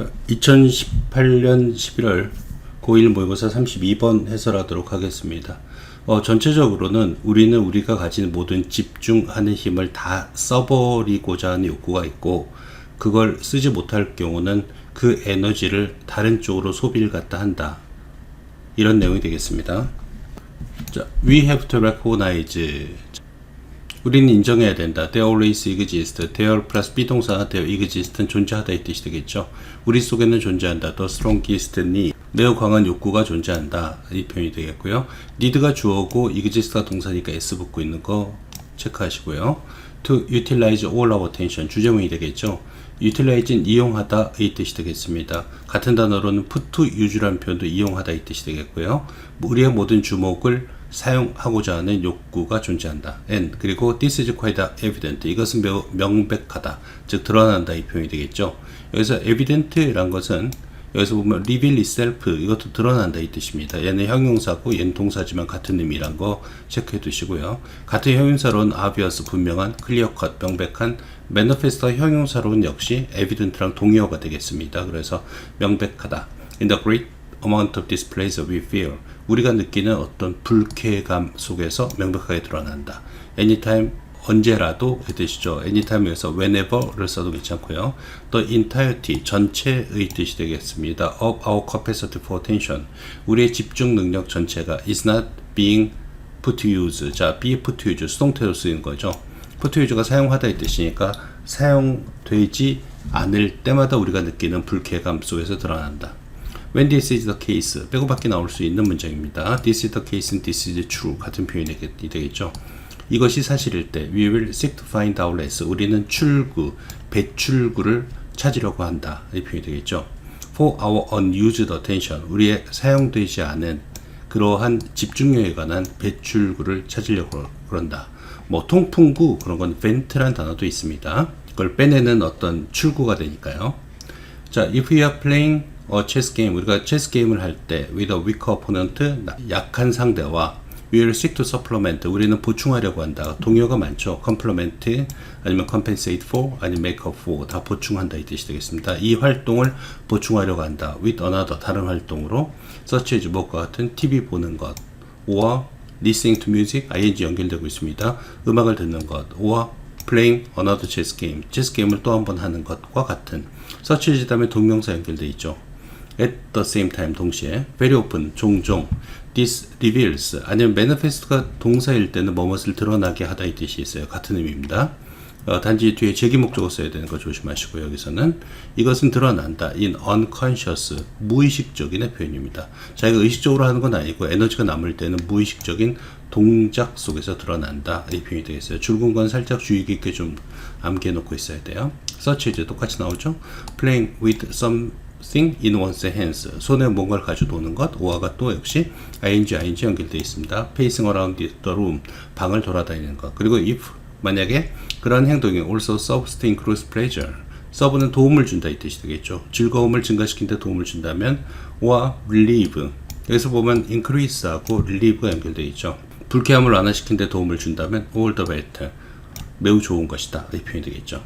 자, 2018년 11월 고1 모의고사 32번 해설하도록 하겠습니다. 어, 전체적으로는 우리는 우리가 가진 모든 집중하는 힘을 다 써버리고자 하는 욕구가 있고, 그걸 쓰지 못할 경우는 그 에너지를 다른 쪽으로 소비를 갖다 한다. 이런 내용이 되겠습니다. 자, we have to recognize. 우리는 인정해야 된다. There always exist. There 플러스 비동사 there exist는 존재하다 이 뜻이 되겠죠. 우리 속에는 존재한다. The strongest need. 매우 강한 욕구가 존재한다. 이 표현이 되겠고요. need가 주어고 exist가 동사니까 s 붙고 있는 거 체크하시고요. To utilize all our attention. 주제문이 되겠죠. utilize는 이용하다 이 뜻이 되겠습니다. 같은 단어로는 put to use라는 표현도 이용하다 이 뜻이 되겠고요. 우리의 모든 주목을 사용하고자 하는 욕구가 존재한다. and 그리고 this is quite evident. 이것은 매우 명백하다. 즉 드러난다 이 표현이 되겠죠. 여기서 evident란 것은 여기서 보면 reveal itself 이것도 드러난다 이 뜻입니다. 얘는 형용사고 얘는 동사지만 같은 의미란 거 체크해 두시고요. 같은 형용사로는 obvious 분명한, clear cut 명백한, manifest 형용사로는 역시 evident랑 동의어가 되겠습니다. 그래서 명백하다. In the great amount of displays we feel 우리가 느끼는 어떤 불쾌감 속에서 명백하게 드러난다. anytime 언제라도 그 뜻이죠. anytime에서 whenever를 써도 괜찮고요. the entirety 전체의 뜻이 되겠습니다. of our capacity for attention 우리의 집중 능력 전체가 is not being put to use 자 be put to use 수동태로 쓰이는 거죠. put to use가 사용하다 이 뜻이니까 사용되지 않을 때마다 우리가 느끼는 불쾌감 속에서 드러난다. When this is the case, 빼고밖에 나올 수 있는 문장입니다. This is the case and this is true 같은 표현이 되겠죠. 이것이 사실일 때, we will seek to find outlets. 우리는 출구, 배출구를 찾으려고 한다. 이 표현이 되겠죠. For our unused attention, 우리의 사용되지 않은 그러한 집중력에 관한 배출구를 찾으려고 그런다. 뭐 통풍구 그런 건 vent란 단어도 있습니다. 그걸 빼내는 어떤 출구가 되니까요. 자, if we are playing a chess game, 우리가 체스 게임을 할 때 with a weak opponent, 약한 상대와 we will seek to supplement, 우리는 보충하려고 한다. 동요가 많죠. complement, 아니면 compensate for, 아니면 make up for, 다 보충한다 이 뜻이 되겠습니다. 이 활동을 보충하려고 한다. with another, 다른 활동으로 such as 뭐과 같은 TV 보는 것, or listening to music, ing 연결되고 있습니다. 음악을 듣는 것, or playing another chess game, 체스 게임을 또 한 번 하는 것과 같은 as 다음에 동명사 연결돼 있죠. At the same time 동시에 very often 종종 this reveals 아니면 manifest가 동사일 때는 뭐뭇을 드러나게 하다 이 뜻이 있어요. 같은 의미입니다. 어, 단지 뒤에 제기 목적어 써야 되는 거 조심하시고 여기서는 이것은 드러난다. in unconscious 무의식적인의 표현입니다. 자기가 의식적으로 하는 건 아니고 에너지가 남을 때는 무의식적인 동작 속에서 드러난다. 이 표현이 되겠어요. 줄근 건 살짝 주의 깊게 좀 암기해 놓고 있어야 돼요. search 이제 똑같이 나오죠. playing with some thing in one's hands. 손에 뭔가를 가지고 노는 것. 오아가 또 역시 ing, ing 연결되어 있습니다. pacing around the room. 방을 돌아다니는 것. 그리고 if 만약에 그런 행동이 also serves to increase pleasure. 서브는 도움을 준다 이 뜻이 되겠죠. 즐거움을 증가시키는 데 도움을 준다면 or relieve. 여기서 보면 increase하고 relieve가 연결되어 있죠. 불쾌함을 완화시키는 데 도움을 준다면 all the better. 매우 좋은 것이다. 이 표현이 되겠죠.